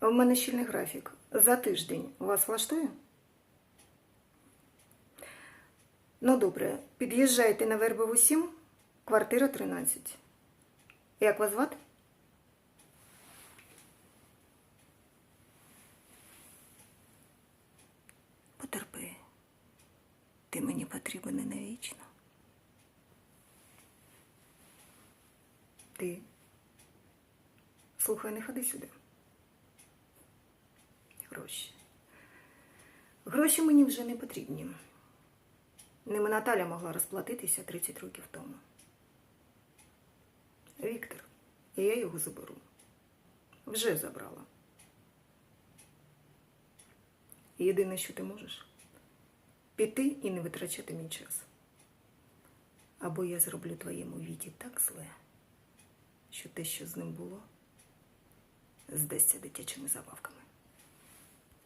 У мене щільний графік. За тиждень вас влаштує? Ну, добре, під'їжджайте на Вербову 7, квартира 13. Як вас звати? Потерпи. Ти мені потрібен навічно. Ти. Слухай, не ходи сюди. Гроші. Гроші мені вже не потрібні. Ними Наталя могла розплатитися 30 років тому. Віктор, і я його заберу. Вже забрала. Єдине, що ти можеш піти і не витрачати мій час. Або я зроблю твоєму віті так зле, що те, що з ним було, здасться дитячими забавками.